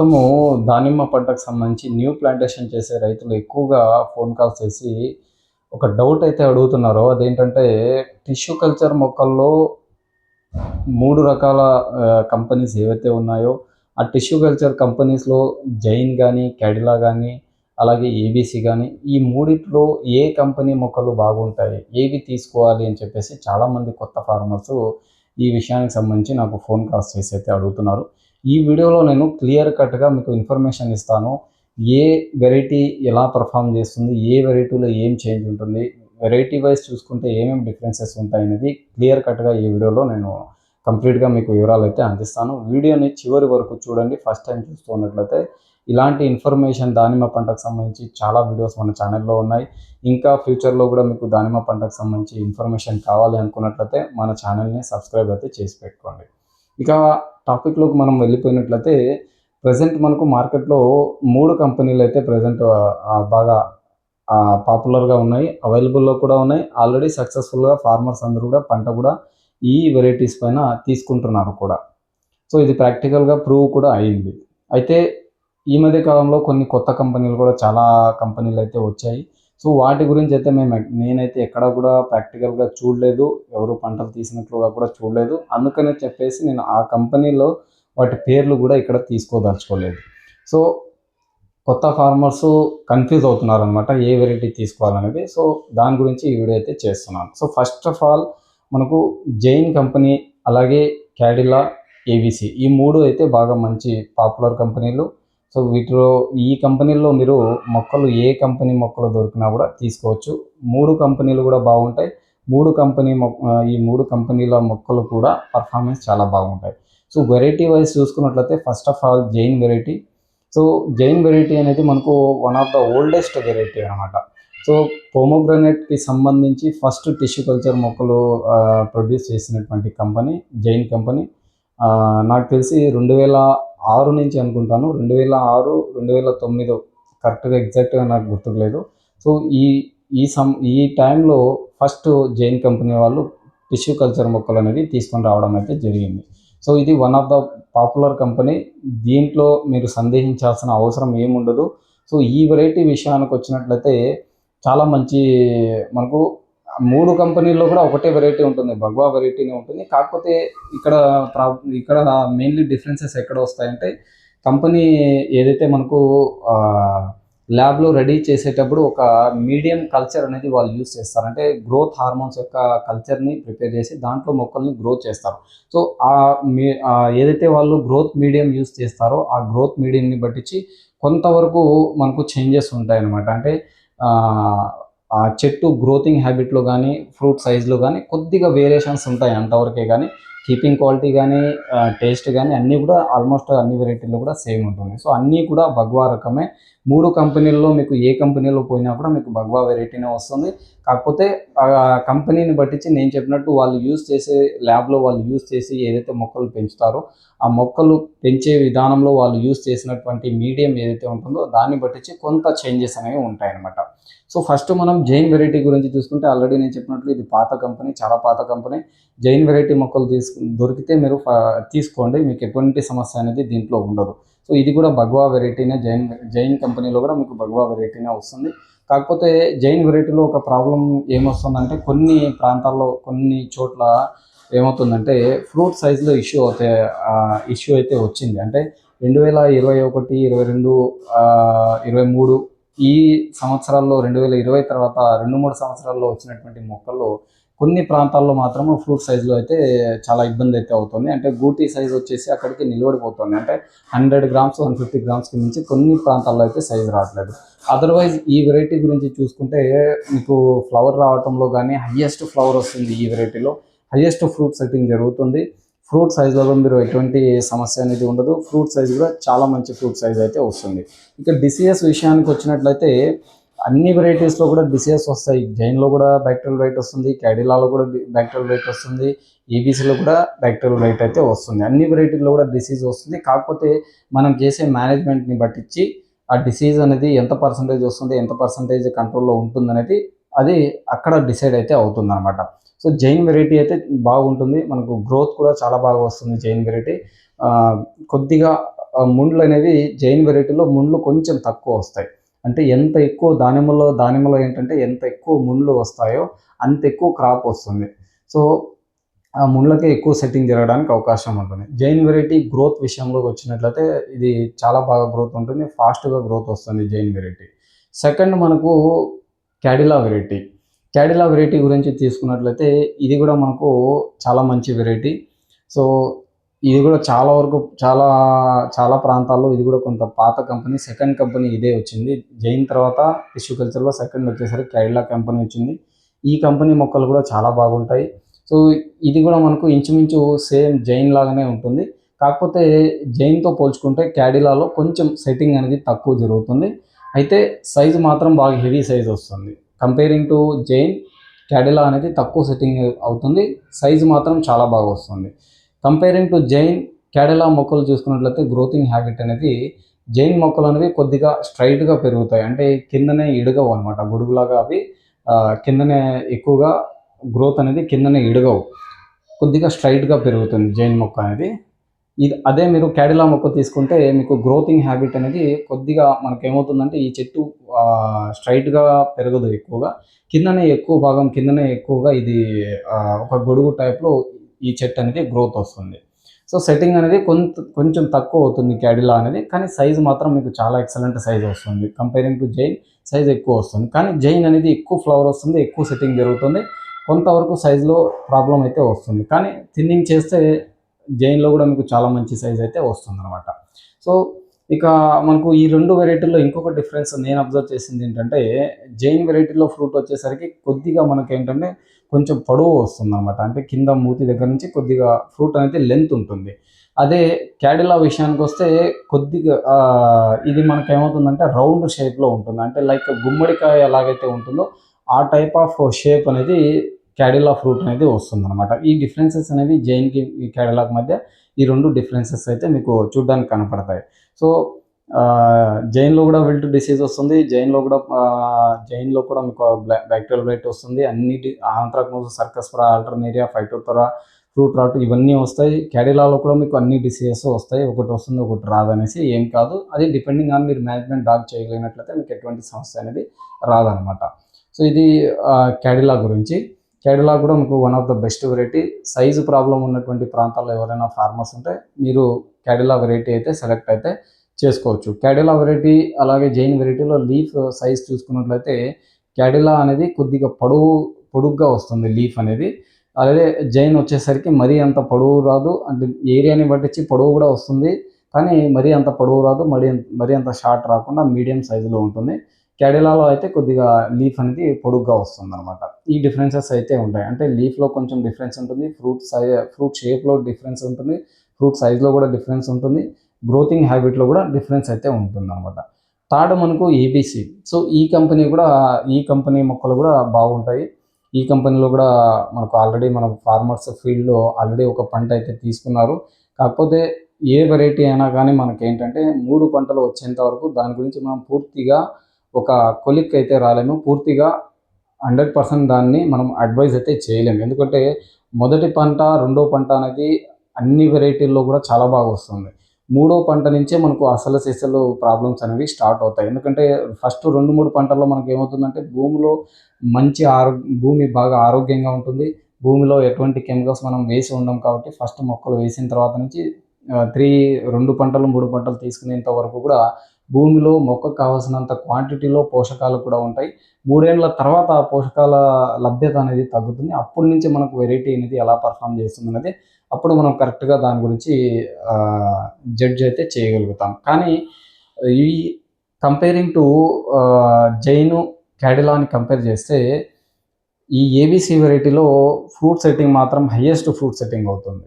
మొత్తము దానిమ్మ పంటకు సంబంధించి న్యూ ప్లాంటేషన్ చేసే రైతులు ఎక్కువగా ఫోన్ కాల్స్ చేసి ఒక డౌట్ అయితే అడుగుతున్నారు. అదేంటంటే టిష్యూ కల్చర్ మొక్కల్లో మూడు రకాల కంపెనీస్ ఏవైతే ఉన్నాయో ఆ టిష్యూ కల్చర్ కంపెనీస్లో జైన్ కానీ క్యాడిలా కానీ అలాగే ఏబీసీ కానీ ఈ మూడిట్లో ఏ కంపెనీ మొక్కలు బాగుంటాయి ఏవి తీసుకోవాలి అని చెప్పేసి చాలామంది కొత్త ఫార్మర్స్ ఈ విషయానికి సంబంధించి నాకు ఫోన్ కాల్స్ చేసి అయితే అడుగుతున్నారు. ఈ వీడియోలో నేను క్లియర్ కట్గా మీకు ఇన్ఫర్మేషన్ ఇస్తాను. ఏ వెరైటీ ఎలా పర్ఫామ్ చేస్తుంది ఏ వెరైటీలో ఏం చేంజ్ ఉంటుంది వెరైటీ వైజ్ చూసుకుంటే ఏమేమి డిఫరెన్సెస్ ఉంటాయి అనేది క్లియర్ కట్గా ఈ వీడియోలో నేను కంప్లీట్గా మీకు వివరాలు అయితే అందిస్తాను. వీడియోని చివరి వరకు చూడండి. ఫస్ట్ టైం చూస్తున్నట్లయితే ఇలాంటి ఇన్ఫర్మేషన్ దానిమ్మ పంటకు సంబంధించి చాలా వీడియోస్ మన ఛానల్లో ఉన్నాయి. ఇంకా ఫ్యూచర్లో కూడా మీకు దానిమ్మ పంటకు సంబంధించి ఇన్ఫర్మేషన్ కావాలి అనుకున్నట్లయితే మన ఛానల్ని సబ్స్క్రైబ్ అయితే చేసి పెట్టుకోండి. ఇక టాపిక్లోకి మనం వెళ్ళిపోయినట్లయితే ప్రజెంట్ మనకు మార్కెట్లో మూడు కంపెనీలు అయితే ప్రజెంట్ బాగా పాపులర్గా ఉన్నాయి. అవైలబుల్లో కూడా ఉన్నాయి. ఆల్రెడీ సక్సెస్ఫుల్గా ఫార్మర్స్ అందరూ కూడా పంట కూడా ఈ వెరైటీస్ పైన తీసుకుంటున్నారు కూడా. సో ఇది ప్రాక్టికల్గా ప్రూవ్ కూడా అయింది. అయితే ఈ మధ్య కాలంలో కొన్ని కొత్త కంపెనీలు కూడా చాలా కంపెనీలు అయితే వచ్చాయి. సో వాటి గురించి అయితే మేము నేనైతే ఎక్కడ కూడా ప్రాక్టికల్గా చూడలేదు. ఎవరు పంటలు తీసినట్లుగా కూడా చూడలేదు. అందుకనే చెప్పేసి నేను ఆ కంపెనీలో వాటి పేర్లు కూడా ఇక్కడ తీసుకోదలుచుకోలేదు. సో కొత్త ఫార్మర్స్ కన్ఫ్యూజ్ అవుతున్నారు అనమాట ఏ వెరైటీ తీసుకోవాలనేది. సో దాని గురించి ఈ వీడియో అయితే చేస్తున్నాను. సో ఫస్ట్ ఆఫ్ ఆల్ మనకు జైన్ కంపెనీ అలాగే క్యాడిలా ఏబీసీ ఈ మూడు అయితే బాగా మంచి పాపులర్ కంపెనీలు. సో వీటిలో ఈ కంపెనీల్లో మీరు మొక్కలు ఏ కంపెనీ మొక్కలు దొరికినా కూడా తీసుకోవచ్చు. మూడు కంపెనీలు కూడా బాగుంటాయి. మూడు కంపెనీ ఈ మూడు కంపెనీల మొక్కలు కూడా పర్ఫార్మెన్స్ చాలా బాగుంటాయి. సో వెరైటీ వైజ్ చూసుకున్నట్లయితే first of all Jain variety. So Jain variety అనేది మనకు one of the oldest variety అనమాట సో పోమోగ్రనేట్కి సంబంధించి ఫస్ట్ టిష్యూ కల్చర్ మొక్కలు ప్రొడ్యూస్ చేసినటువంటి కంపెనీ జైన్ కంపెనీ. నాకు తెలిసి రెండు వేల ఆరు నుంచి అనుకుంటాను. రెండు వేల ఆరు రెండు వేల తొమ్మిది. కరెక్ట్గా ఎగ్జాక్ట్గా నాకు గుర్తుకులేదు సో ఈ ఈ సమ్ ఈ టైంలో ఫస్ట్ జైన్ కంపెనీ వాళ్ళు టిష్యూ కల్చర్ మొక్కలు అనేది తీసుకొని రావడం అయితే జరిగింది. సో ఇది one of the popular company. దీంట్లో మీరు సందేహించాల్సిన అవసరం ఏముండదు. సో ఈ వెరైటీ విషయానికి వచ్చినట్లయితే చాలా మంచి మనకు మూడు కంపెనీల్లో కూడా ఒకటే వెరైటీ ఉంటుంది. భగవా వెరైటీనే ఉంటుంది. కాకపోతే ఇక్కడ ఇక్కడ మెయిన్లీ డిఫరెన్సెస్ ఎక్కడ వస్తాయంటే కంపెనీ ఏదైతే మనకు ల్యాబ్లో రెడీ చేసేటప్పుడు ఒక మీడియం కల్చర్ అనేది వాళ్ళు యూస్ చేస్తారు. అంటే గ్రోత్ హార్మోన్స్ యొక్క కల్చర్ని ప్రిపేర్ చేసి దాంట్లో మొక్కల్ని గ్రోత్ చేస్తారు. సో ఆ మీ ఏదైతే వాళ్ళు గ్రోత్ మీడియం యూస్ చేస్తారో ఆ గ్రోత్ మీడియంని బట్టించి కొంతవరకు మనకు చేంజెస్ ఉంటాయి అన్నమాట అంటే ఆ చెట్టు గ్రోతింగ్ హ్యాబిట్లో కానీ ఫ్రూట్ సైజులో కానీ కొద్దిగా వేరియేషన్స్ ఉంటాయి అంతవరకే కానీ. కీపింగ్ క్వాలిటీ కానీ టేస్ట్ కానీ అన్నీ కూడా ఆల్మోస్ట్ అన్ని వెరైటీల్లో కూడా సేమ్ ఉంటుంది. సో అన్నీ కూడా భగవా రకమే. మూడు కంపెనీల్లో మీకు ఏ కంపెనీలో పోయినా కూడా మీకు భగవా వెరైటీనే వస్తుంది. కాకపోతే ఆ కంపెనీని బట్టించి నేను చెప్పినట్టు వాళ్ళు యూజ్ చేసే ల్యాబ్లో వాళ్ళు యూజ్ చేసి ఏదైతే మొక్కలు పెంచుతారో ఆ మొక్కలు పెంచే విధానంలో వాళ్ళు యూజ్ చేసినటువంటి మీడియం ఏదైతే ఉంటుందో దాన్ని బట్టించి కొంత చేంజెస్ అనేవి ఉంటాయన్నమాట. సో ఫస్ట్ మనం జైన్ వెరైటీ గురించి చూసుకుంటే ఆల్రెడీ నేను చెప్పినట్లు ఇది పాత కంపెనీ చాలా పాత కంపెనీ. జైన్ వెరైటీ మొక్కలు తీసుకు దొరికితే మీరు తీసుకోండి. మీకు ఎటువంటి సమస్య అనేది దీంట్లో ఉండదు. సో ఇది కూడా భగవా వెరైటీనే జైన్ జైన్ కంపెనీలో కూడా మీకు భగవా వెరైటీనే వస్తుంది. కాకపోతే జైన్ వెరైటీలో ఒక ప్రాబ్లం ఏమొస్తుందంటే కొన్ని ప్రాంతాల్లో కొన్ని చోట్ల ఏమవుతుందంటే ఫ్రూట్ సైజులో ఇష్యూ అవుతే ఇష్యూ అయితే వచ్చింది. అంటే రెండు వేల ఇరవై ఒకటి ఇరవై రెండు ఇరవై మూడు ఈ సంవత్సరాల్లో రెండు వేల ఇరవై తర్వాత రెండు మూడు సంవత్సరాల్లో వచ్చినటువంటి మొక్కల్లో కొన్ని ప్రాంతాల్లో మాత్రం ఫ్రూట్ సైజులో అయితే చాలా ఇబ్బంది అయితే అవుతుంది. అంటే గూటీ సైజ్ వచ్చేసి అక్కడికి నిలబడిపోతుంది. అంటే హండ్రెడ్ గ్రామ్స్ వన్ ఫిఫ్టీ గ్రామ్స్కి మించి కొన్ని ప్రాంతాల్లో అయితే సైజ్ రావట్లేదు. అదర్వైజ్ ఈ వెరైటీ గురించి చూసుకుంటే మీకు ఫ్లవర్ రావటంలో కానీ హయ్యెస్ట్ ఫ్లవర్ వస్తుంది ఈ వెరైటీలో. హయ్యెస్ట్ ఫ్రూట్ సెట్టింగ్ జరుగుతుంది. ఫ్రూట్ సైజులో మీరు ఎటువంటి సమస్య అనేది ఉండదు. ఫ్రూట్ సైజ్ కూడా చాలా మంచి ఫ్రూట్ సైజ్ అయితే వస్తుంది. ఇక డిసీజెస్ విషయానికి వచ్చినట్లయితే అన్ని వెరైటీస్లో కూడా డిసీజెస్ వస్తాయి. జైన్లో కూడా బ్యాక్టీరియల్ రైట్ వస్తుంది. క్యాడిలాలో కూడా బ్యాక్టీరియల్ రైట్ వస్తుంది. ఈబీసీలో కూడా బ్యాక్టీరియల్ రైట్ అయితే వస్తుంది. అన్ని వెరైటీల్లో కూడా డిసీజ్ వస్తుంది. కాకపోతే మనం చేసే మేనేజ్మెంట్ని బట్టించి ఆ డిసీజ్ అనేది ఎంత పర్సంటేజ్ వస్తుంది ఎంత పర్సంటేజ్ కంట్రోల్లో ఉంటుంది అనేది అది అక్కడ డిసైడ్ అయితే అవుతుంది అనమాట సో జైన్ వెరైటీ అయితే బాగుంటుంది. మనకు గ్రోత్ కూడా చాలా బాగా వస్తుంది జైన్ వెరైటీ. కొద్దిగా ముండ్లు అనేవి జైన్ వెరైటీలో ముండ్లు కొంచెం తక్కువ వస్తాయి. అంటే ఎంత ఎక్కువ దానిమ్మలో దానిమ్మలో ఏంటంటే ఎంత ఎక్కువ ముండ్లు వస్తాయో అంత ఎక్కువ క్రాప్ వస్తుంది. సో ఆ ముండ్లకే ఎక్కువ సెట్టింగ్ జరగడానికి అవకాశం ఉంటుంది. జైన్ వెరైటీ గ్రోత్ విషయంలోకి వచ్చినట్లయితే ఇది చాలా బాగా గ్రోత్ ఉంటుంది. ఫాస్ట్గా గ్రోత్ వస్తుంది జైన్ వెరైటీ. సెకండ్ మనకు క్యాడిలా వెరైటీ. క్యాడిలా వెరైటీ గురించి తీసుకున్నట్లయితే ఇది కూడా మనకు చాలా మంచి వెరైటీ సో ఇది కూడా చాలా వరకు చాలా చాలా ప్రాంతాల్లో ఇది కూడా కొంత పాత కంపెనీ సెకండ్ కంపెనీ ఇదే వచ్చింది. జైన్ తర్వాత టిష్యూ కల్చర్లో సెకండ్ వచ్చేసరికి క్యాడిలా కంపెనీ వచ్చింది. ఈ కంపెనీ మొక్కలు కూడా చాలా బాగుంటాయి. సో ఇది కూడా మనకు ఇంచుమించు సేమ్ జైన్ లాగానే ఉంటుంది. కాకపోతే జైన్తో పోల్చుకుంటే క్యాడిలాలో కొంచెం సెట్టింగ్ అనేది తక్కువ జరుగుతుంది. అయితే సైజు మాత్రం బాగా హెవీ సైజ్ వస్తుంది. కంపేరింగ్ టు జైన్ క్యాడిలా అనేది తక్కువ సెట్టింగ్ అవుతుంది. సైజు మాత్రం చాలా బాగా వస్తుంది. కంపేరింగ్ టు జైన్ క్యాడిలా మొక్కలు చూసుకున్నట్లయితే గ్రోతింగ్ హ్యాబిట్ అనేది జైన్ మొక్కలు అనేవి కొద్దిగా స్ట్రైట్గా పెరుగుతాయి. అంటే కిందనే ఇడగవు అనమాట గొడుగులాగా అవి కిందనే ఎక్కువగా గ్రోత్ అనేది కిందనే ఇడగవు. కొద్దిగా స్ట్రైట్గా పెరుగుతుంది జైన్ మొక్క అనేది. ఇది అదే మీరు క్యాడిలా మొక్క తీసుకుంటే మీకు గ్రోతింగ్ హ్యాబిట్ అనేది కొద్దిగా మనకు ఏమవుతుందంటే ఈ చెట్టు స్ట్రైట్గా పెరగదు ఎక్కువగా. కిందనే ఎక్కువ భాగం కిందనే ఎక్కువగా ఇది ఒక గొడుగు టైప్లో ఈ చెట్టు అనేది గ్రోత్ వస్తుంది. సో సెట్టింగ్ అనేది కొంత కొంచెం తక్కువ అవుతుంది క్యాడిలా అనేది కానీ సైజ్ మాత్రం మీకు చాలా ఎక్సలెంట్ సైజ్ వస్తుంది. కంపేరింగ్ టు జైన్ సైజ్ ఎక్కువ వస్తుంది. కానీ జైన్ అనేది ఎక్కువ ఫ్లవర్ వస్తుంది ఎక్కువ సెట్టింగ్ జరుగుతుంది. కొంతవరకు సైజులో ప్రాబ్లం అయితే వస్తుంది. కానీ థిన్నింగ్ చేస్తే జైన్లో కూడా మీకు చాలా మంచి సైజ్ అయితే వస్తుంది అనమాట సో ఇక మనకు ఈ రెండు వెరైటీల్లో ఇంకొక డిఫరెన్స్ నేను అబ్జర్వ్ చేసింది ఏంటంటే జైన్ వెరైటీలో ఫ్రూట్ వచ్చేసరికి కొద్దిగా మనకి ఏంటంటే కొంచెం పొడవు వస్తుంది అనమాట అంటే కింద మూతి దగ్గర నుంచి కొద్దిగా ఫ్రూట్ అనేది లెంత్ ఉంటుంది. అదే క్యాడిలా విషయానికి వస్తే కొద్దిగా ఇది మనకి ఏమవుతుందంటే రౌండ్ షేప్లో ఉంటుంది. అంటే లైక్ గుమ్మడికాయ ఎలాగైతే ఉంటుందో ఆ టైప్ ఆఫ్ షేప్ అనేది క్యాడిలా ఫ్రూట్ అనేది వస్తుంది అనమాట ఈ డిఫరెన్సెస్ అనేవి జైన్కి క్యాడిలాక్ మధ్య ఈ రెండు డిఫరెన్సెస్ అయితే మీకు చూడడానికి కనపడతాయి. సో జైన్లో కూడా విల్ట్ డిసీజ్ వస్తుంది. జైన్లో కూడా జైన్లో కూడా మీకు బ్యాక్టీరియల్ బ్లైట్ వస్తుంది. అన్నిటి anthracnose cercospora alternaria phytophthora fruit rot ఇవన్నీ వస్తాయి. క్యాడిలాలో కూడా మీకు అన్ని డిసీజెస్ వస్తాయి. ఒకటి వస్తుంది ఒకటి రాదనేసి ఏం కాదు. అది డిపెండింగ్ ఆన్ మీరు మేనేజ్మెంట్ డాగ్ చేయగలిగినట్లయితే మీకు ఎటువంటి సమస్య అనేది రాదనమాట సో ఇది క్యాడిలా గురించి. కేడలా కూడా మీకు one of the best variety size problem ఉన్నటువంటి ప్రాంతాల్లో ఎవరైనా ఫార్మర్స్ ఉంటే మీరు కేడలా వెరైటీ అయితే సెలెక్ట్ అయితే చేసుకోవచ్చు. క్యాడిలా వెరైటీ అలాగే జైన్ వెరైటీలో లీఫ్ సైజ్ చూసుకున్నట్లయితే క్యాడిలా అనేది కొద్దిగా పొడవు పొడుగ్గా వస్తుంది లీఫ్ అనేది. అలాగే జైన్ వచ్చేసరికి మరీ అంత పొడవు రాదు. అంటే ఏరియాని పట్టించి పొడవు కూడా వస్తుంది. కానీ మరీ అంత పొడవు రాదు. మరీ మరీ అంత షార్ట్ రాకుండా మీడియం సైజులో ఉంటుంది. కేడలాలో అయితే కొద్దిగా లీఫ్ అనేది పొడుగ్గా వస్తుంది అనమాట ఈ డిఫరెన్సెస్ అయితే ఉంటాయి. అంటే లీఫ్లో కొంచెం డిఫరెన్స్ ఉంటుంది. ఫ్రూట్ సైజ్ ఫ్రూట్ షేప్లో డిఫరెన్స్ ఉంటుంది. ఫ్రూట్ సైజ్లో కూడా డిఫరెన్స్ ఉంటుంది. గ్రోతింగ్ హ్యాబిట్లో కూడా డిఫరెన్స్ అయితే ఉంటుంది అనమాట థర్డ్ మనకు ఏబీసీ. సో ఈ కంపెనీ కూడా ఈ కంపెనీ మొక్కలు కూడా బాగుంటాయి. ఈ కంపెనీలో కూడా మనకు ఆల్రెడీ మన ఫార్మర్స్ ఫీల్డ్లో ఆల్రెడీ ఒక పంట అయితే తీసుకున్నారు. కాకపోతే ఏ వెరైటీ అయినా కానీ మనకి ఏంటంటే మూడు పంటలు వచ్చేంత వరకు దాని గురించి మనం పూర్తిగా ఒక కొలిక్ అయితే రాలేము. పూర్తిగా హండ్రెడ్ పర్సెంట్ దాన్ని మనం అడ్వైజ్ అయితే చేయలేము. ఎందుకంటే మొదటి పంట రెండో పంట అనేది అన్ని వెరైటీల్లో కూడా చాలా బాగా వస్తుంది. మూడో పంట నుంచే మనకు అసలు సీసలు ప్రాబ్లమ్స్ అనేవి స్టార్ట్ అవుతాయి. ఎందుకంటే ఫస్ట్ రెండు మూడు పంటల్లో మనకి ఏమవుతుందంటే భూమిలో మంచి ఆరో భూమి బాగా ఆరోగ్యంగా ఉంటుంది. భూమిలో ఎటువంటి కెమికల్స్ మనం వేసి ఉండం కాబట్టి ఫస్ట్ మొక్కలు వేసిన తర్వాత నుంచి త్రీ రెండు పంటలు మూడు పంటలు తీసుకునేంత వరకు కూడా భూమిలో మొక్కకు కావాల్సినంత క్వాంటిటీలో పోషకాలు కూడా ఉంటాయి. మూడేళ్ళ తర్వాత ఆ పోషకాల లభ్యత అనేది తగ్గుతుంది. అప్పటి నుంచి మనకు వెరైటీ అనేది ఎలా పర్ఫామ్ చేస్తుంది అనేది అప్పుడు మనం కరెక్ట్గా దాని గురించి జడ్జ్ అయితే చేయగలుగుతాం. కానీ ఈ కంపేరింగ్ టు జైను క్యాడిలాని కంపేర్ చేస్తే ఈ ఏబీసీ వెరైటీలో ఫ్రూట్ సెట్టింగ్ మాత్రం హయ్యెస్ట్ ఫ్రూట్ సెట్టింగ్ అవుతుంది.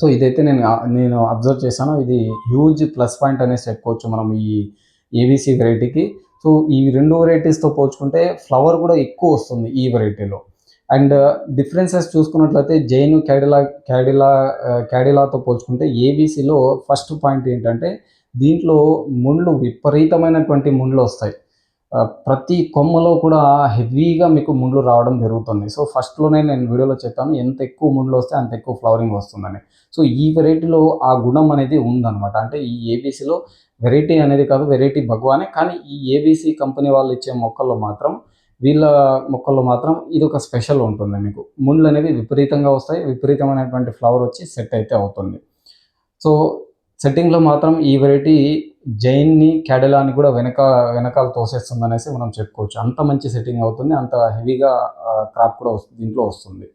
సో ఇదైతే నేను నేను అబ్జర్వ్ చేశాను. ఇది హ్యూజ్ ప్లస్ పాయింట్ అనేసి చెప్పుకోవచ్చు మనం ఈ ఏబీసీ వెరైటీకి సో ఈ రెండు వెరైటీస్తో పోల్చుకుంటే ఫ్లవర్ కూడా ఎక్కువ వస్తుంది ఈ వెరైటీలో అండ్ uh, డిఫరెన్సెస్ చూసుకున్నట్లయితే జైన్ క్యాడిలా క్యాడిలా uh, క్యాడిలాతో పోల్చుకుంటే ఏబీసీలో ఫస్ట్ పాయింట్ ఏంటంటే దీంట్లో ముండ్లు విపరీతమైనటువంటి ముండ్లు వస్తాయి. ప్రతి కొమ్మలో కూడా హెవీగా మీకు ముండ్లు రావడం జరుగుతుంది. సో ఫస్ట్లోనే నేను వీడియోలో చెప్పాను ఎంత ఎక్కువ ముండ్లు వస్తే అంత ఎక్కువ ఫ్లవరింగ్ వస్తుందని. సో ఈ వెరైటీలో ఆ గుణం అనేది ఉందన్నమాట. అంటే ఈ ఏబీసీలో వెరైటీ అనేది కాదు వెరైటీ భగవానే. కానీ ఈ ఏబీసీ కంపెనీ వాళ్ళు ఇచ్చే మొక్కల్లో మాత్రం వీళ్ళ మొక్కల్లో మాత్రం ఇది ఒక స్పెషల్ ఉంటుంది మీకు. ముండ్లు అనేవి విపరీతంగా వస్తాయి విపరీతమైనటువంటి ఫ్లవర్ వచ్చి సెట్ అయితే అవుతుంది. సో సెట్టింగ్లో మాత్రం ఈ వెరైటీ జైన్ని క్యాడెలాని కూడా వెనక వెనకాల తోసేస్తుంది అనేసి మనం చెప్పుకోవచ్చు. అంత మంచి సెట్టింగ్ అవుతుంది అంత హెవీగా క్రాప్ కూడా వస్తుంది దీంట్లో వస్తుంది.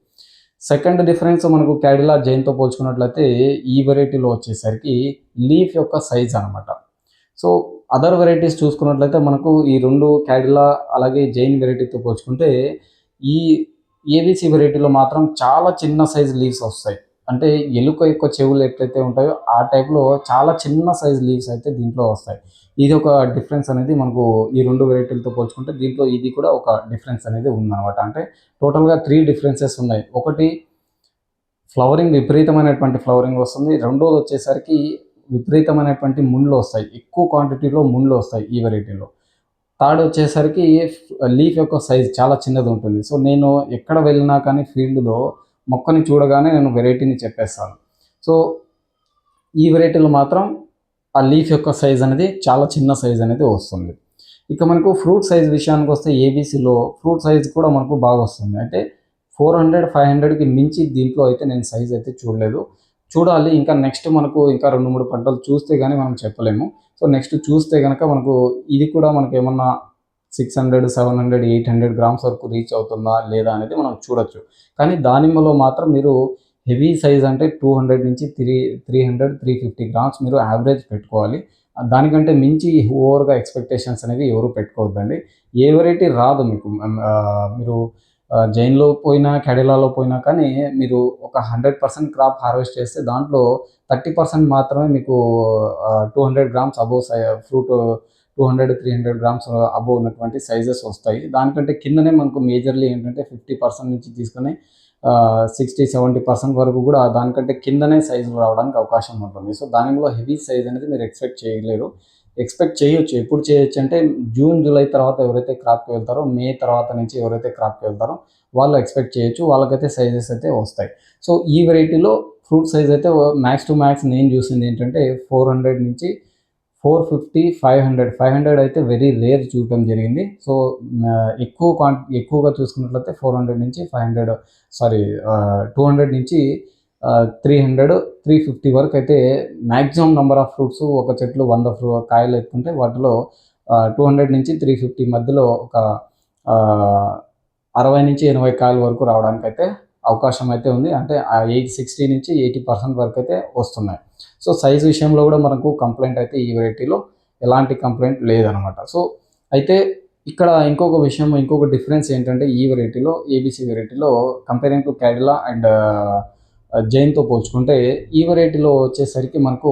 సెకండ్ డిఫరెన్స్ మనకు క్యాడిలా జైన్తో పోల్చుకున్నట్లయితే ఈ వెరైటీలో వచ్చేసరికి లీఫ్ యొక్క సైజ్ అనమాట సో అదర్ వెరైటీస్ చూసుకున్నట్లయితే మనకు ఈ రెండు క్యాడిలా అలాగే జైన్ వెరైటీతో పోల్చుకుంటే ఈ ఏబీసీ వెరైటీలో మాత్రం చాలా చిన్న సైజ్ లీవ్స్ వస్తాయి. అంటే ఎలుక యొక్క చెవులు ఎట్లయితే ఉంటాయో ఆ టైప్లో చాలా చిన్న సైజ్ లీవ్స్ అయితే దీంట్లో వస్తాయి. ఇది ఒక డిఫరెన్స్ అనేది మనకు ఈ రెండు వెరైటీలతో పోల్చుకుంటే దీంట్లో ఇది కూడా ఒక డిఫరెన్స్ అనేది ఉందన్నమాట. అంటే టోటల్గా త్రీ డిఫరెన్సెస్ ఉన్నాయి. ఒకటి ఫ్లవరింగ్ విపరీతమైనటువంటి ఫ్లవరింగ్ వస్తుంది. రెండోది వచ్చేసరికి విపరీతమైనటువంటి ముండ్లు వస్తాయి. ఎక్కువ క్వాంటిటీలో ముండ్లు వస్తాయి ఈ వెరైటీలో థర్డ్ వచ్చేసరికి లీఫ్ యొక్క సైజ్ చాలా చిన్నది ఉంటుంది. సో నేను ఎక్కడ వెళ్ళినా కానీ ఫీల్డ్లో మొక్కని చూడగానే నేను వెరైటీని చెప్పేస్తాను. సో ఈ వెరైటీలో మాత్రం ఆ లీఫ్ యొక్క సైజ్ అనేది చాలా చిన్న సైజ్ అనేది వస్తుంది. ఇక మనకు ఫ్రూట్ సైజ్ విషయానికి వస్తే ఏబీసీలో ఫ్రూట్ సైజ్ కూడా మనకు బాగా వస్తుంది. అంటే ఫోర్ హండ్రెడ్ ఫైవ్ హండ్రెడ్కి మించి దీంట్లో అయితే నేను సైజ్ అయితే చూడలేదు. చూడాలి ఇంకా నెక్స్ట్ మనకు ఇంకా రెండు మూడు పంటలు చూస్తే కానీ మనం చెప్పలేము. సో నెక్స్ట్ చూస్తే కనుక మనకు ఇది కూడా మనకు ఏమన్నా six hundred seven hundred eight hundred grams వరకు రీచ్ అవుతుందా లేదా అనేది మనం చూడొచ్చు. కానీ దానిమ్మలో మాత్రం మీరు హెవీ సైజ్ అంటే టూ హండ్రెడ్ నుంచి three three hundred three fifty grams మీరు యావరేజ్ పెట్టుకోవాలి. దానికంటే మించి ఓవర్గా ఎక్స్పెక్టేషన్స్ అనేవి ఎవరు పెట్టుకోవద్దండి. ఏ వెరైటీ రాదు మీకు. మీరు జైన్లో పోయినా కెడలాలో పోయినా కానీ మీరు ఒక హండ్రెడ్ పర్సెంట్ క్రాప్ హార్వెస్ట్ చేస్తే దాంట్లో థర్టీ పర్సెంట్ మాత్రమే మీకు two hundred grams above fruit two hundred three hundred grams above ఉన్నటువంటి సైజెస్ వస్తాయి. దానికంటే కిందనే మనకు మేజర్లీ ఏంటంటే ఫిఫ్టీ పర్సెంట్ నుంచి తీసుకుని సిక్స్టీ సెవెంటీ పర్సెంట్ వరకు కూడా దానికంటే కిందనే సైజులు రావడానికి అవకాశం ఉంటుంది. సో దానిలో హెవీ సైజ్ అనేది మీరు ఎక్స్పెక్ట్ చేయలేరు. ఎక్స్పెక్ట్ చేయొచ్చు. ఎప్పుడు చేయొచ్చు అంటే జూన్ జూలై తర్వాత ఎవరైతే క్రాప్కి వెళ్తారో మే తర్వాత నుంచి ఎవరైతే క్రాప్కి వెళ్తారో వాళ్ళు ఎక్స్పెక్ట్ చేయొచ్చు. వాళ్ళకైతే సైజెస్ అయితే వస్తాయి. సో ఈ వెరైటీలో ఫ్రూట్ సైజ్ అయితే మ్యాక్స్ టు మ్యాక్స్ నేను చూసింది ఏంటంటే ఫోర్ హండ్రెడ్ నుంచి four fifty five hundred. Five hundred అయితే వెరీ రేర్ చూడటం జరిగింది. సో ఎక్కువ క్వాంటి ఎక్కువగా చూసుకున్నట్లయితే ఫోర్ హండ్రెడ్ నుంచి five hundred sorry two hundred నుంచి త్రీ హండ్రెడ్ త్రీ ఫిఫ్టీ వరకు అయితే మ్యాక్సిమం నెంబర్ ఆఫ్ ఫ్రూట్స్ ఒక చెట్లు వంద ఫ్రూ కాయలు ఎత్తుంటే వాటిలో టూ హండ్రెడ్ నుంచి త్రీ ఫిఫ్టీ మధ్యలో ఒక అరవై నుంచి ఎనభై కాయల వరకు రావడానికి అయితే అవకాశం అయితే ఉంది. అంటే ఎయిట్ సిక్స్టీ నుంచి ఎయిటీ పర్సెంట్ వరకు అయితే వస్తున్నాయి. సో సైజ్ విషయంలో కూడా మనకు కంప్లైంట్ అయితే ఈ వెరైటీలో ఎలాంటి కంప్లైంట్ లేదనమాట. సో అయితే ఇక్కడ ఇంకొక విషయం ఇంకొక డిఫరెన్స్ ఏంటంటే ఈ వెరైటీలో ఏబీసీ వెరైటీలో కంపేరింగ్ టు క్యాడిలా అండ్ జైన్తో పోల్చుకుంటే ఈ వెరైటీలో వచ్చేసరికి మనకు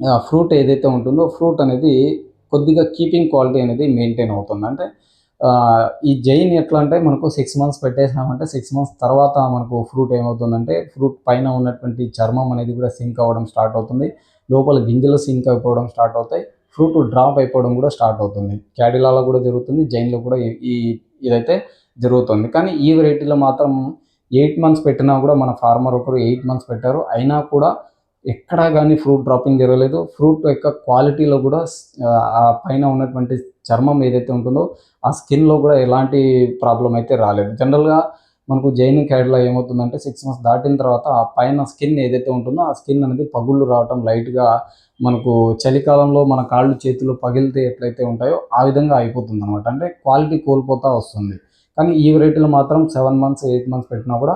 uh, ఫ్రూట్ ఏదైతే ఉంటుందో ఫ్రూట్ అనేది కొద్దిగా కీపింగ్ క్వాలిటీ అనేది మెయింటైన్ అవుతుంది. అంటే ఈ జైన్ ఎట్లా అంటే మనకు సిక్స్ మంత్స్ పెట్టేసామంటే సిక్స్ మంత్స్ తర్వాత మనకు ఫ్రూట్ ఏమవుతుందంటే ఫ్రూట్ పైన ఉన్నటువంటి చర్మం అనేది కూడా సింక్ అవ్వడం స్టార్ట్ అవుతుంది. లోపల గింజలు సింక్ అయిపోవడం స్టార్ట్ అవుతాయి. ఫ్రూట్ డ్రాప్ అయిపోవడం కూడా స్టార్ట్ అవుతుంది. క్యాడిలాలో కూడా జరుగుతుంది. జైన్లో కూడా ఈ- ఇదైతే జరుగుతుంది. కానీ ఈ వెరైటీలో మాత్రం ఎయిట్ మంత్స్ పెట్టినా కూడా మన ఫార్మర్ ఒకరు ఎయిట్ మంత్స్ పెట్టారు. అయినా కూడా ఎక్కడా కానీ ఫ్రూట్ డ్రాపింగ్ జరగలేదు. ఫ్రూట్ యొక్క క్వాలిటీలో కూడా ఆ, పైన ఉన్నటువంటి చర్మం ఏదైతే ఉంటుందో ఆ స్కిన్లో కూడా ఎలాంటి ప్రాబ్లం అయితే రాలేదు. జనరల్గా మనకు జైన్ క్యాడ్లో ఏమవుతుందంటే సిక్స్ మంత్స్ దాటిన తర్వాత ఆ పైన స్కిన్ ఏదైతే ఉంటుందో ఆ స్కిన్ అనేది పగుళ్ళు రావటం లైట్గా మనకు చలికాలంలో మన కాళ్ళు చేతులు పగిలితే ఎట్లయితే ఉంటాయో ఆ విధంగా అయిపోతుంది అనమాట అంటే క్వాలిటీ కోల్పోతా వస్తుంది. కానీ ఈ వెరైటీలో మాత్రం సెవెన్ మంత్స్ ఎయిట్ మంత్స్ పెట్టినా కూడా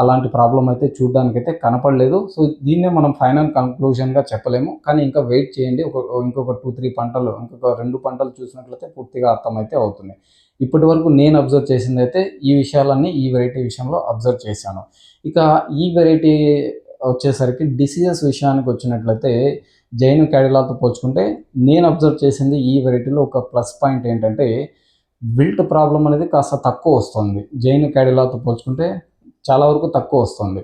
అలాంటి ప్రాబ్లం అయితే చూడడానికి అయితే కనపడలేదు. సో దీన్నే మనం ఫైనల్ కంక్లూజన్గా చెప్పలేము. కానీ ఇంకా వెయిట్ చేయండి. ఒక ఇంకొక టూ త్రీ పంటలు ఇంకొక రెండు పంటలు చూసినట్లయితే పూర్తిగా అర్థమైతే అవుతుంది. ఇప్పటి వరకు నేను అబ్జర్వ్ చేసింది అయితే ఈ విషయాలన్నీ ఈ వెరైటీ విషయంలో అబ్జర్వ్ చేశాను. ఇక ఈ వెరైటీ వచ్చేసరికి డిసీజెస్ విషయానికి వచ్చినట్లయితే జైన్ క్యాడిలాతో పోల్చుకుంటే నేను అబ్జర్వ్ చేసింది ఈ వెరైటీలో ఒక ప్లస్ పాయింట్ ఏంటంటే బిల్ట్ ప్రాబ్లం అనేది కాస్త తక్కువ వస్తుంది. జైన్ క్యాడిలాతో పోల్చుకుంటే చాలా వరకు తక్కువ వస్తుంది.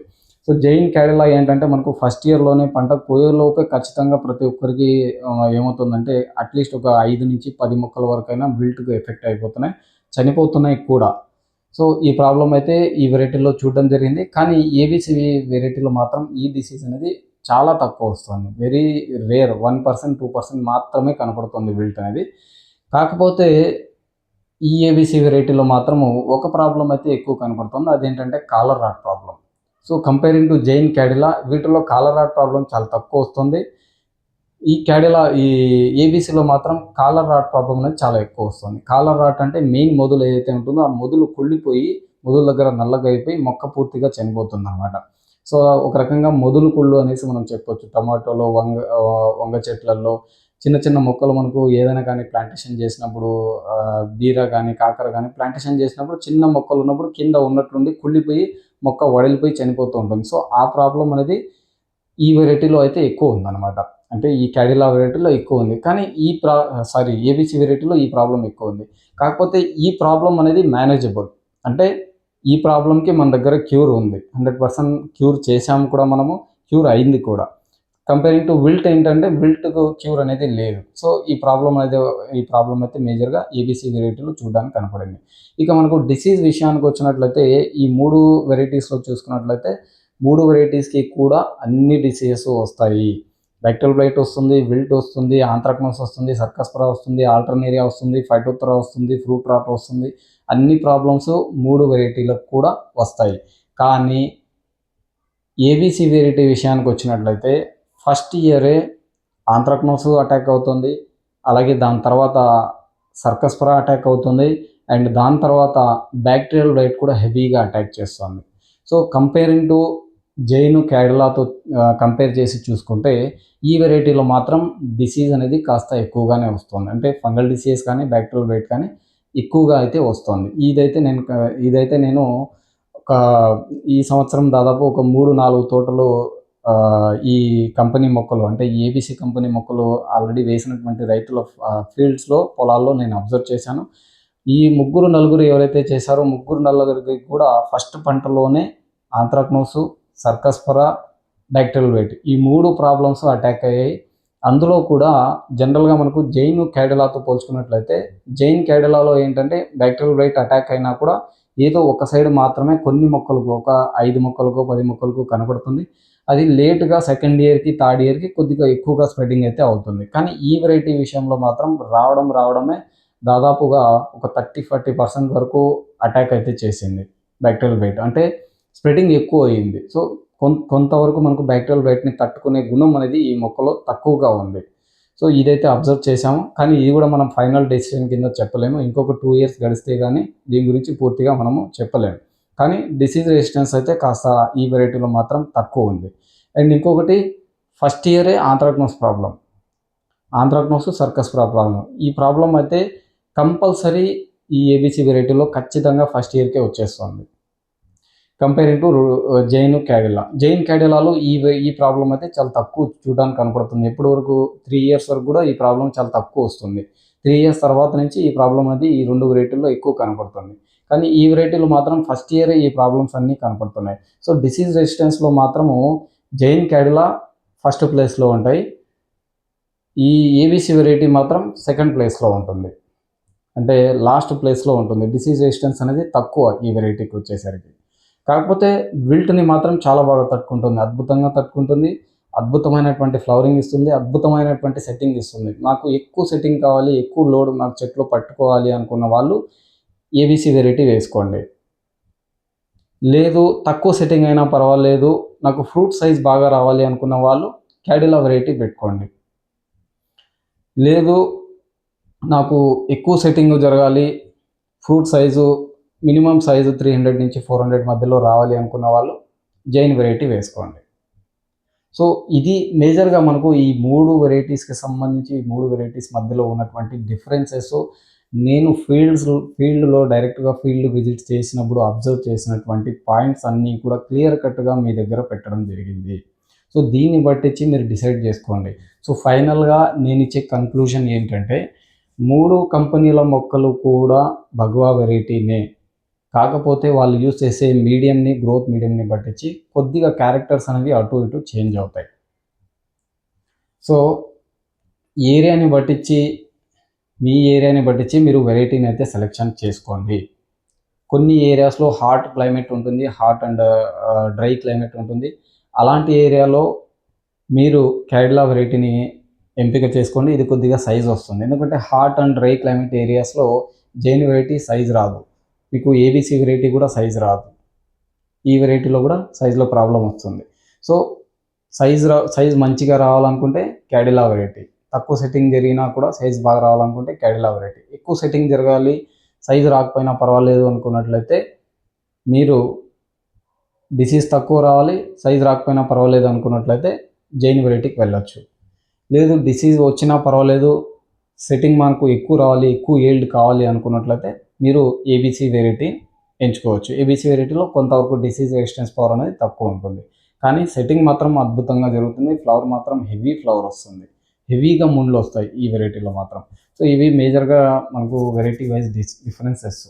సో జైన్ కేరళ ఏంటంటే మనకు ఫస్ట్ ఇయర్లోనే పంట కోయేలోపే ఖచ్చితంగా ప్రతి ఒక్కరికి ఏమవుతుందంటే అట్లీస్ట్ ఒక ఐదు నుంచి పది మొక్కల వరకైనా బిల్ట్గా ఎఫెక్ట్ అయిపోతున్నాయి. చనిపోతున్నాయి కూడా. సో ఈ ప్రాబ్లం అయితే ఈ వెరైటీలో చూడడం జరిగింది. కానీ ఏబీసీ వెరైటీలో మాత్రం ఈ డిసీజ్ అనేది చాలా తక్కువ వస్తుంది. Very rare one percent two percent మాత్రమే కనపడుతుంది విల్ట్ అనేది. కాకపోతే ఈ ఏబీసీ వెరైటీలో మాత్రము ఒక ప్రాబ్లం అయితే ఎక్కువ కనపడుతుంది. అదేంటంటే collar rot problem so comparing to Jain Cadila వీటిలో కాలర్ రాట్ ప్రాబ్లం చాలా తక్కువ వస్తుంది. ఈ క్యాడిలా ఈ ఏబీసీలో మాత్రం కాలర్ రాట్ ప్రాబ్లం అనేది చాలా ఎక్కువ వస్తుంది. కాలర్ రాట్ అంటే మెయిన్ మొదలు ఏదైతే ఉంటుందో ఆ మొదలు కుళ్ళిపోయి మొదలు దగ్గర నల్లగా అయిపోయి మొక్క పూర్తిగా చనిపోతుంది అనమాట సో ఒక రకంగా మొదలు కుళ్ళు అనేసి మనం చెప్పొచ్చు. టమాటోలో వంగ వంగ చెట్లలో చిన్న చిన్న మొక్కలు మనకు ఏదైనా కానీ ప్లాంటేషన్ చేసినప్పుడు బీర కానీ కాకర కానీ ప్లాంటేషన్ చేసినప్పుడు చిన్న మొక్కలు ఉన్నప్పుడు కింద ఉన్నట్టుండి కుళ్ళిపోయి మొక్క వడిలిపోయి చనిపోతూ ఉంటుంది. సో ఆ ప్రాబ్లం అనేది ఈ వెరైటీలో అయితే ఎక్కువ ఉందన్నమాట. అంటే ఈ క్యాడిలా వెరైటీలో ఎక్కువ ఉంది. కానీ ఈ ప్రా సారీ ఏబిసి వెరైటీలో ఈ ప్రాబ్లం ఎక్కువ ఉంది. కాకపోతే ఈ ప్రాబ్లం అనేది మేనేజబుల్ అంటే ఈ ప్రాబ్లంకి మన దగ్గర క్యూర్ ఉంది. హండ్రెడ్ పర్సెంట్ క్యూర్ చేసాము కూడా మనము క్యూర్ అయింది కూడా. కంపేరింగ్ టు విల్ట్ ఏంటంటే విల్ట్కు క్యూర్ అనేది లేదు. సో ఈ ప్రాబ్లం అనేది ఈ ప్రాబ్లం అయితే మేజర్గా ఏబీసీ వెరైటీలు చూడడానికి కనపడింది. ఇక మనకు డిసీజ్ విషయానికి వచ్చినట్లయితే ఈ మూడు వెరైటీస్లో చూసుకున్నట్లయితే మూడు వెరైటీస్కి కూడా అన్ని డిసీజెస్ వస్తాయి. బ్యాక్టల్ బ్లైట్ వస్తుంది విల్ట్ వస్తుంది ఆంథ్రాక్నోస్ వస్తుంది సర్కస్పరా వస్తుంది ఆల్టర్నేరియా వస్తుంది ఫైటోత్రా వస్తుంది ఫ్రూట్ రాట్ వస్తుంది. అన్ని ప్రాబ్లమ్స్ మూడు వెరైటీలకు కూడా వస్తాయి. కానీ ఏబీసీ వెరైటీ విషయానికి వచ్చినట్లయితే ఫస్ట్ ఇయరే ఆంథ్రాక్నోస్ అటాక్ అవుతుంది. అలాగే దాని తర్వాత సర్కస్పరా అటాక్ అవుతుంది. అండ్ దాని తర్వాత బ్యాక్టీరియల్ రైట్ కూడా హెవీగా అటాక్ చేస్తుంది. సో కంపేరింగ్ టు జైను కేరళతో కంపేర్ చేసి చూసుకుంటే ఈ వెరైటీలో మాత్రం డిసీజ్ అనేది కాస్త ఎక్కువగానే వస్తుంది. అంటే ఫంగల్ డిసీజ్ కానీ బ్యాక్టీరియల్ రైట్ కానీ ఎక్కువగా అయితే వస్తుంది. ఇదైతే నేను ఇదైతే నేను ఒక ఈ సంవత్సరం దాదాపు ఒక మూడు నాలుగు తోటలు ఈ కంపెనీ మొక్కలు అంటే ఏబిసి కంపెనీ మొక్కలు ఆల్రెడీ వేసినటువంటి రైతుల ఫీల్డ్స్లో పొలాల్లో నేను అబ్జర్వ్ చేశాను. ఈ ముగ్గురు నలుగురు ఎవరైతే చేశారో ముగ్గురు నలుగురికి కూడా ఫస్ట్ పంటలోనే ఆంథ్రాక్నోసు సర్కస్పరా బ్యాక్టీరియల్ వెయిట్ ఈ మూడు ప్రాబ్లమ్స్ అటాక్ అయ్యాయి. అందులో కూడా జనరల్గా మనకు జైన్ క్యాడిలాతో పోల్చుకున్నట్లయితే జైన్ క్యాడిలాలో ఏంటంటే బ్యాక్టీరియల్ వెయిట్ అటాక్ అయినా కూడా ఏదో ఒక సైడ్ మాత్రమే కొన్ని మొక్కలకు ఒక ఐదు మొక్కలకు పది మొక్కలకు కనపడుతుంది. అది లేట్గా సెకండ్ ఇయర్కి థర్డ్ ఇయర్కి కొద్దిగా ఎక్కువగా స్ప్రెడింగ్ అయితే అవుతుంది. కానీ ఈ వెరైటీ విషయంలో మాత్రం రావడం రావడమే దాదాపుగా ఒక థర్టీ ఫార్టీ పర్సెంట్ వరకు అటాక్ అయితే చేసింది బ్యాక్టీరియల్ బైట్ అంటే స్ప్రెడింగ్ ఎక్కువ అయ్యింది సో కొంతవరకు మనకు బ్యాక్టీరియల్ బైట్ని తట్టుకునే గుణం అనేది ఈ మొక్కలో తక్కువగా ఉంది. సో ఇదైతే అబ్జర్వ్ చేసాము కానీ ఇది కూడా మనం ఫైనల్ డెసిషన్ కింద చెప్పలేము. ఇంకొక టూ ఇయర్స్ గడిస్తే కానీ దీని గురించి పూర్తిగా మనము చెప్పలేము. కానీ డిసీజ్ రెసిస్టెన్స్ అయితే కాస్త ఈ వెరైటీలో మాత్రం తక్కువ ఉంది. అండ్ ఇంకొకటి ఫస్ట్ ఇయరే anthracnose problem anthracnose circus problem ఈ ప్రాబ్లం అయితే కంపల్సరీ ఈ ఏబిసి వెరైటీలో ఖచ్చితంగా ఫస్ట్ ఇయర్కే వచ్చేస్తుంది. కంపేరింగ్ టు జైన్ క్యాడిలా జైన్ క్యాడిలాలో ఈ ఈ ప్రాబ్లం అయితే చాలా తక్కువ చూడడానికి కనపడుతుంది. ఎప్పటి వరకు? త్రీ ఇయర్స్ వరకు కూడా ఈ ప్రాబ్లం చాలా తక్కువ వస్తుంది. త్రీ ఇయర్స్ తర్వాత నుంచి ఈ ప్రాబ్లం అనేది ఈ రెండు వెరైటీల్లో ఎక్కువ కనపడుతుంది. కానీ ఈ వెరైటీలో మాత్రం ఫస్ట్ ఇయర్ ఈ ప్రాబ్లమ్స్ అన్నీ కనపడుతున్నాయి. సో డిసీజ్ రెసిస్టెన్స్లో మాత్రము జైన్ క్యాడిలా ఫస్ట్ ప్లేస్లో ఉంటాయి. ఈ ఏబిసి వెరైటీ మాత్రం సెకండ్ ప్లేస్లో ఉంటుంది. అంటే లాస్ట్ ప్లేస్లో ఉంటుంది. డిసీజ్ రెసిస్టెన్స్ అనేది తక్కువ ఈ వెరైటీకి వచ్చేసరికి. కాకపోతే విల్ట్ని మాత్రం చాలా బాగా తట్టుకుంటుంది. అద్భుతంగా తట్టుకుంటుంది. అద్భుతమైనటువంటి ఫ్లవరింగ్ ఇస్తుంది. అద్భుతమైనటువంటి సెట్టింగ్ ఇస్తుంది. నాకు ఎక్కువ సెట్టింగ్ కావాలి ఎక్కువ లోడ్ నాకు చెట్లు పట్టుకోవాలి అనుకున్న వాళ్ళు ఏబీసీ వెరైటీ వేసుకోండి. లేదు తక్కువ సెట్టింగ్ అయినా పర్వాలేదు నాకు ఫ్రూట్ సైజ్ బాగా రావాలి అనుకున్న వాళ్ళు క్యాడిలా వెరైటీ పెట్టుకోండి. లేదు నాకు ఎక్కువ సెట్టింగ్ జరగాలి fruit size minimum size three hundred నుంచి ఫోర్ హండ్రెడ్ మధ్యలో రావాలి అనుకున్న వాళ్ళు జైన్ వెరైటీ వేసుకోండి. సో ఇది మేజర్గా మనకు ఈ మూడు వెరైటీస్కి సంబంధించి ఈ మూడు వెరైటీస్ మధ్యలో ఉన్నటువంటి డిఫరెన్సెస్ నేను ఫీల్డ్స్ ఫీల్డ్లో డైరెక్ట్గా ఫీల్డ్ విజిట్ చేసినప్పుడు అబ్జర్వ్ చేసినటువంటి పాయింట్స్ అన్నీ కూడా క్లియర్ కట్గా మీ దగ్గర పెట్టడం జరిగింది. సో దీన్ని బట్టించి మీరు డిసైడ్ చేసుకోండి. సో ఫైనల్గా నేను ఇచ్చే కన్క్లూజన్ ఏంటంటే మూడు కంపెనీల మొక్కలు కూడా భగవా వెరైటీనే. కాకపోతే వాళ్ళు యూజ్ చేసే మీడియంని గ్రోత్ మీడియంని బట్టించి కొద్దిగా క్యారెక్టర్స్ అనేవి అటు ఇటు చేంజ్ అవుతాయి. సో ఏరియాని బట్టించి మీ ఏరియాని బట్టించి మీరు వెరైటీని అయితే సెలెక్షన్ చేసుకోండి. కొన్ని ఏరియాస్లో హాట్ క్లైమేట్ ఉంటుంది హాట్ అండ్ డ్రై క్లైమేట్ ఉంటుంది. అలాంటి ఏరియాలో మీరు క్యాడిలా వెరైటీని ఎంపిక చేసుకోండి. ఇది కొద్దిగా సైజ్ వస్తుంది. ఎందుకంటే హాట్ అండ్ డ్రై క్లైమేట్ ఏరియాస్లో జైన్ వెరైటీ సైజ్ రాదు. మీకు ఏబీసీ వెరైటీ కూడా సైజ్ రాదు. ఈ వెరైటీలో కూడా సైజులో ప్రాబ్లం వస్తుంది. సో సైజ్ రా సైజ్ మంచిగా రావాలనుకుంటే క్యాడిలా వెరైటీ. తక్కువ సెట్టింగ్ జరిగినా కూడా సైజ్ బాగా రావాలనుకుంటే క్యాడిలా వెరైటీ ఎక్కువ సెట్టింగ్ జరగాలి సైజ్ రాకపోయినా పర్వాలేదు అనుకున్నట్లయితే మీరు డిసీజ్ తక్కువ రావాలి సైజ్ రాకపోయినా పర్వాలేదు అనుకున్నట్లయితే జైన్ వెరైటీకి వెళ్ళొచ్చు. లేదు డిసీజ్ వచ్చినా పర్వాలేదు సెట్టింగ్ మనకు ఎక్కువ రావాలి ఎక్కువ ఏల్డ్ కావాలి అనుకున్నట్లయితే మీరు ఏబీసీ వెరైటీ ఎంచుకోవచ్చు. ఏబీసీ వెరైటీలో కొంతవరకు డిసీజ్ రెసిస్టెన్స్ పవర్ అనేది తక్కువ ఉంటుంది. కానీ సెట్టింగ్ మాత్రం అద్భుతంగా జరుగుతుంది ఫ్లవర్ మాత్రం హెవీ ఫ్లవర్ వస్తుంది. హెవీగా ముండ్లు వస్తాయి ఈ వెరైటీలో మాత్రం. సో ఇవి మేజర్గా మనకు వెరైటీ వైజ్ డిఫరెన్సెస్